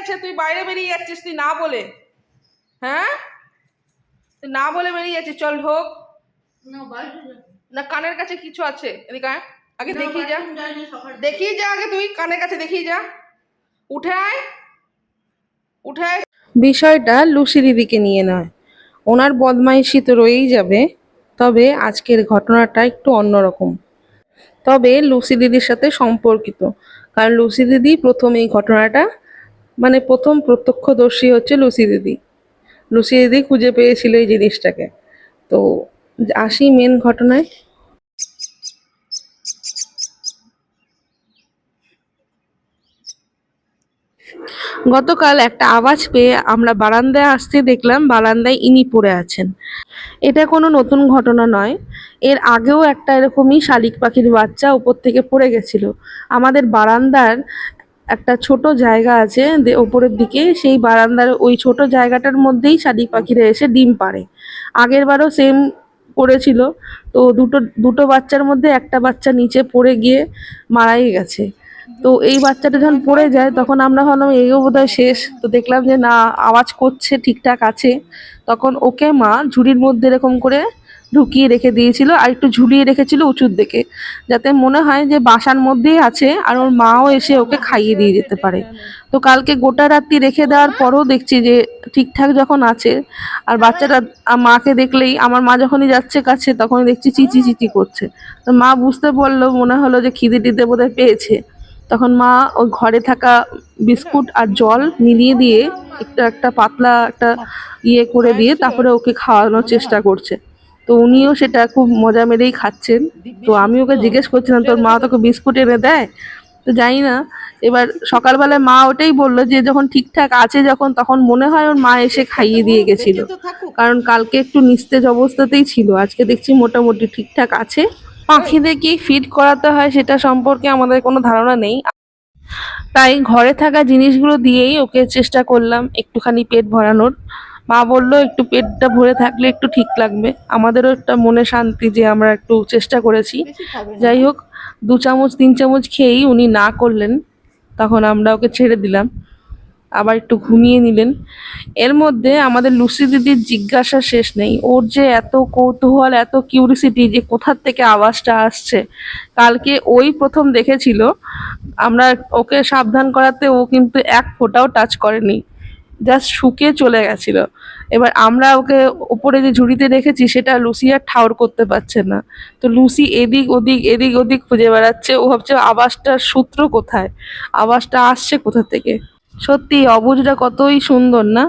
আছে তুই বাইরে বেরিয়ে যাচ্ছিস তুই না বলে। হ্যাঁ? তুই না বলে বেরিয়ে যাচ্ছিস চল ঢোক। না কানের কাছে কিছু আছে এদিকে আগে না, দেখিয়ে যা। দেখিয়ে যা আগে তুই কানের কাছে দেখিয়ে যা। উঠে আয়। উঠে আয়। বিষয়টা লুসি দিদিকে নিয়ে নয়। ওনার বদমাইশি তো রয়েই যাবে তবে আজকের ঘটনাটা একটু অন্যরকম। তবে লুসি দিদির সাথে সম্পর্কিত। কারণ লুসি দিদি প্রথম এই ঘটনাটা মানে প্রথম প্রত্যক্ষদর্শী হচ্ছে লুসি দিদি। লুসি দিদি খুঁজে পেয়েছিল এই জিনিসটাকে। তো আসি মেন ঘটনায়। গতকাল একটা আওয়াজ পেয়ে আমরা বারান্দায় আসতে দেখলাম, বারান্দায় ইনি পড়ে আছেন। এটা কোনো নতুন ঘটনা নয়। এর আগেও একটা এরকমই শালিক পাখির বাচ্চা উপর থেকে পড়ে গেছিল। আমাদের বারান্দার একটা ছোট জায়গা আছে ওপরের দিকে, সেই বারান্দার ওই ছোট জায়গাটার মধ্যেই শালিক পাখিরা এসে ডিম পাড়ে। আগের বারও সেম পড়েছিল। তো দুটো দুটো বাচ্চার মধ্যে একটা বাচ্চা নিচে পড়ে গিয়ে মারাই গেছে। তো এই বাচ্চাটা যখন পড়ে যায়, তখন আমরা ভাবলাম এইও বোধহয় শেষ। তো দেখলাম যে, না, আওয়াজ করছে, ঠিকঠাক আছে। তখন ওকে মা ঝুড়ির মধ্যে এরকম করে ঢুকিয়ে রেখে দিয়েছিল আর একটু ঝুলিয়ে রেখেছিল উঁচুর দিকে, যাতে মনে হয় যে বাসার মধ্যেই আছে আর ওর মাও এসে ওকে খাইয়ে দিয়ে যেতে পারে। তো কালকে গোটা রাত্রি রেখে দেওয়ার পরও দেখছি যে ঠিকঠাক যখন আছে আর বাচ্চাটা মাকে দেখলেই, আমার মা যখনই যাচ্ছে কাছে তখনই দেখছি চিচি চিচি করছে। তো মা বুঝতে পারল মনে হলো যে খিদে টিদে বোধহয় পেয়েছে। তখন মা ওই ঘরে থাকা বিস্কুট আর জল মিলিয়ে দিয়ে একটা একটা পাতলা একটা ইয়ে করে দিয়ে তারপরে ওকে খাওয়ানোর চেষ্টা করছে। তো উনিও সেটা খুব মজা মেরেই খাচ্ছেন। তো আমি ওকে জিজ্ঞেস করছিলাম, তোর মা তোকে বিস্কুট এনে দেয়? তো জানি না। এবার সকালবেলায় মা ওটাই বলল যে, যখন ঠিকঠাক আছে যখন, তখন মনে হয় ওর মা এসে খাইয়ে দিয়ে গেছিল। কারণ কালকে একটু নিস্তেজ অবস্থাতেই ছিল। আজকে দেখছি মোটামুটি ঠিকঠাক আছে। পাখিদের কি ফিড করাতে হয় সেটা সম্পর্কে আমাদের কোনো ধারণা নেই। তাই ঘরে থাকা জিনিসগুলো দিয়েই ওকে চেষ্টা করলাম একটুখানি পেট ভরানোর। মা বলল একটু পেটটা ভরে থাকলে একটু ঠিক লাগবে। আমাদেরও একটা মনে শান্তি যে আমরা একটু চেষ্টা করেছি। যাই হোক দু চামচ তিন চামচ খেয়েই উনি না করলেন তখন আমরা ওকে ছেড়ে দিলাম। আবার একটু ঘুমিয়ে নিলেন। এর মধ্যে আমাদের লুসি দিদির জিজ্ঞাসা শেষ নেই। ওর যে এত কৌতূহল এত কিউরিসিটি যে কোথার থেকে আওয়াজটা আসছে কালকে ওই প্রথম দেখেছিল। আমরা ওকে সাবধান করাতে ও কিন্তু এক ফোঁটাও টাচ করেনি। জাস্ট শুকে চলে গেছিল। এবার আমরা ওকে ওপরে যে ঝুড়িতে রেখেছি, সেটা লুসি আর ঠাউর করতে পারছে না। তো লুসি এদিক ওদিক এদিক ওদিক খুঁজে বেড়াচ্ছে। ও ভাবছে, আবাসটার সূত্র কোথায়? আওয়াজটা আসছে কোথা থেকে? সত্যি, অবুজটা কতই সুন্দর না?